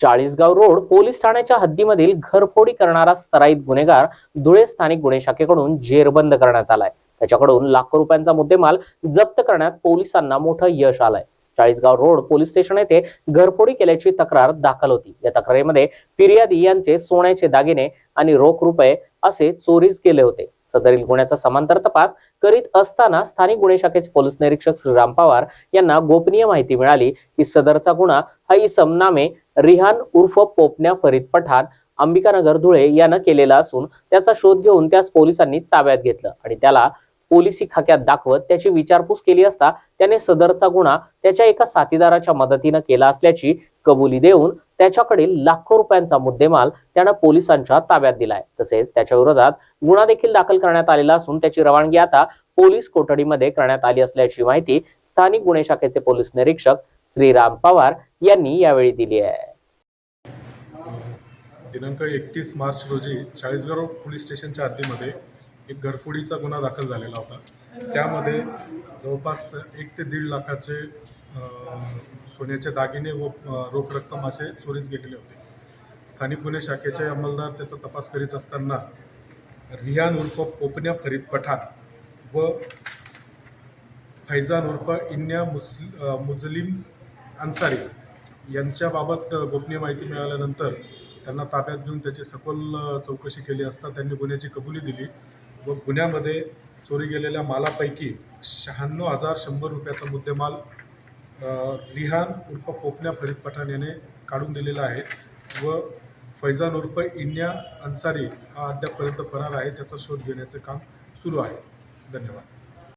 Chalisgaon road police ठाण्याच्या हद्दीमधील घरफोडी करणारा सराईत गुन्हेगार धुळे स्थानिक गुन्हे शाखेकडून जेरबंद करण्यात आलाय. त्याच्याकडून लाखो रुपयांचा मुद्देमाल जप्त करण्यात पोलिसांना मोठं यश आलंय. चाळीसगाव रोड पोलीस स्टेशन येथे घरफोडी केल्याची तक्रार दाखल होती. या तक्रारीमध्ये फिर्यादी यांचे सोन्याचे दागिने आणि रोख रुपये असे चोरीस गेले होते. सदरील गुन्ह्याचा समांतर तपास करीत असताना स्थानिक गुन्हे शाखेचे पोलीस निरीक्षक श्रीराम पवार यांना गोपनीय माहिती मिळाली की सदरचा गुन्हा हा इसम नामे रिहान उर्फ पोपण्या फरीद पठाण अंबिकानगर धुळे यानं केलेला असून त्याचा शोध घेऊन त्यास पोलिसांनी ताब्यात घेतलं आणि त्याला पोलिसी खाक्यात दाखवत त्याची विचारपूस केली असता त्याने सदरचा गुन्हा त्याच्या एका साथीदाराच्या मदतीनं केला असल्याची कबुली देऊन त्याच्याकडील लाखो रुपयांचा मुद्देमाल त्यानं पोलिसांच्या ताब्यात दिलाय. तसेच त्याच्या विरोधात गुन्हा देखील दाखल करण्यात आलेला असून त्याची रवानगी आता पोलीस कोठडीमध्ये करण्यात आली असल्याची माहिती स्थानिक गुन्हे शाखेचे पोलीस निरीक्षक श्रीराम पवार यांनी यावेळी दिली आहे. दिनांक एकतीस मार्च रोजी चाळीसगाव पोलीस स्टेशनच्या हद्दीमध्ये एक घरफोडीचा गुन्हा दाखल झालेला होता. त्यामध्ये जवळपास एक ते दीड लाखाचे सोन्याचे दागिने व रोख रक्कम असे चोरीस गेलेले होते. स्थानिक गुन्हे शाखेचे अंमलदार त्याचा तपास करीत असताना रियान उर्फ पोपण्या फरीद पठाण व फैजान उर्फ इन्या मुस्ल मुजलिम अन्सारी यांच्याबाबत गोपनीय माहिती मिळाल्यानंतर त्यांना ताब्यात घेऊन त्याची सखोल चौकशी केली असता त्यांनी गुन्ह्याची कबुली दिली. व गुन्ह्यामध्ये चोरी गेलेल्या मालापैकी शहाण्णव हजार शंभर रुपयाचा मुद्देमाल रिहान उर्फ पोपण्या फरीद पठाण याने काढून दिलेला आहे व फैजान उर्फ इन्या अन्सारी हा अद्यापपर्यंत फरार आहे. त्याचा शोध घेण्याचे काम सुरू आहे. धन्यवाद.